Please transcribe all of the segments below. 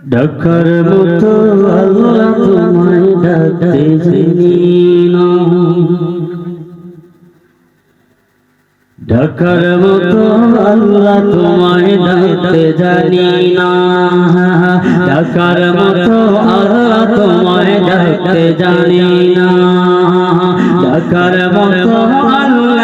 ডাকার মতো আল্লাহ তোমায় ডাকতে না। ডাকার মতো আল্লাহ তোমায় ডাকতে জানি না। ডাকার মতো আল্লাহ তোমায় ডাকতে জানি না। ডাকার মতো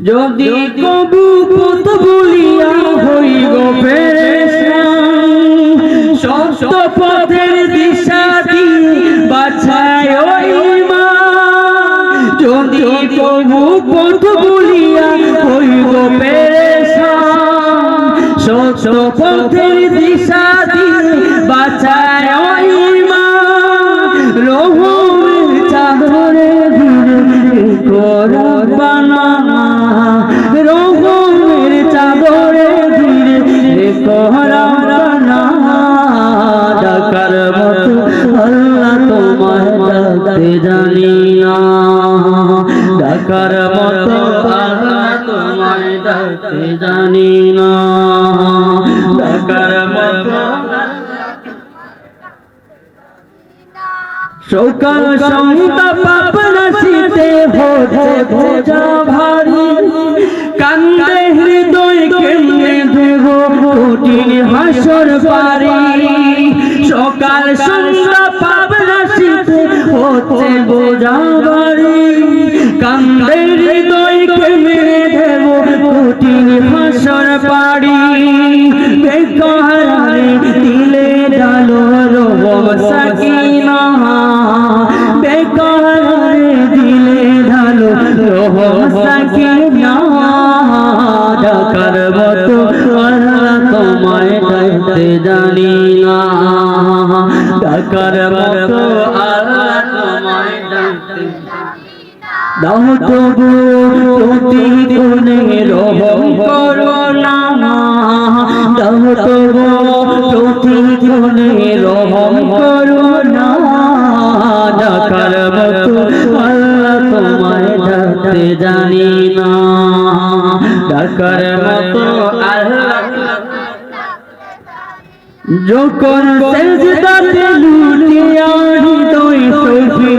যদি কবু পথ বলিয়া হইব সত্য পথের দিশা বাছায় ওই মা। যদি কবু পথ বলিয়া সত্য পথের দিশা দিয়ে জানি না ডাকার মতো আল্লাহ তোমায় ডাকতে জানি না ডাকার মতো সকাল সন্ধ্যা পাপ রাশিতে হচ্ছে বোঝা ভারী। কান্দে হৃদয় কেমনে দেব কঠিন হাসর পারি। সকাল হচ্ছে বোঝা ভারী কান্দে হৃদয় কেমনে দেব কঠিন হাসর পারি বেকারে দিলে ডালো রব সাকিনা বেকারে দিলে ঢালো রহ সাকিনা ডাকার মতো তোমায় ডাকতে জানি না। ডাকার দাও তবু প্রতি গুণে রহম করো না দাও তবু প্রতি গুণে রহম করো না ডাকার মতো আল্লাহ তোমায় ডাকতে জানি না ডাকার মতো আল্লাহ যখন সেজদাতে লুটিয়া হৃদয় সখী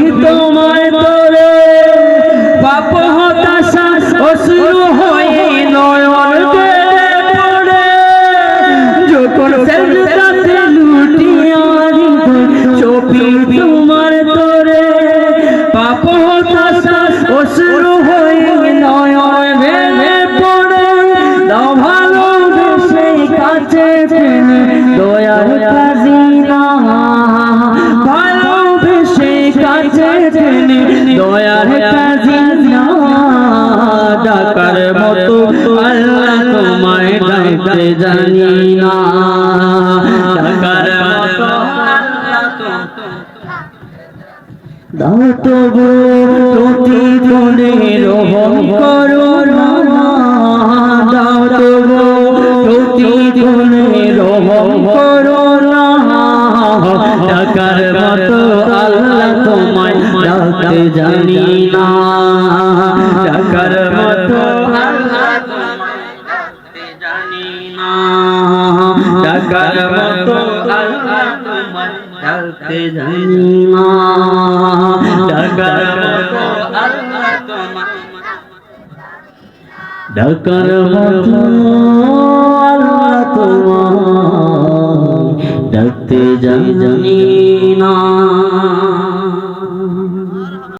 তোমার তোরে, পাপ অশ্রু হয়ে নয়ন গেলে পড়ে। দাও ভালোবেসে কাছে টেনে দয়ার কাজিনা ভালোবেসে কাছে টেনে দয়ার কাজিনা ডাকার মতো আল্লাহ তোমায় জানি না। ডাকার মতো আল্লাহ তোমায় ডাকতে জানি না। ডাকার জানি না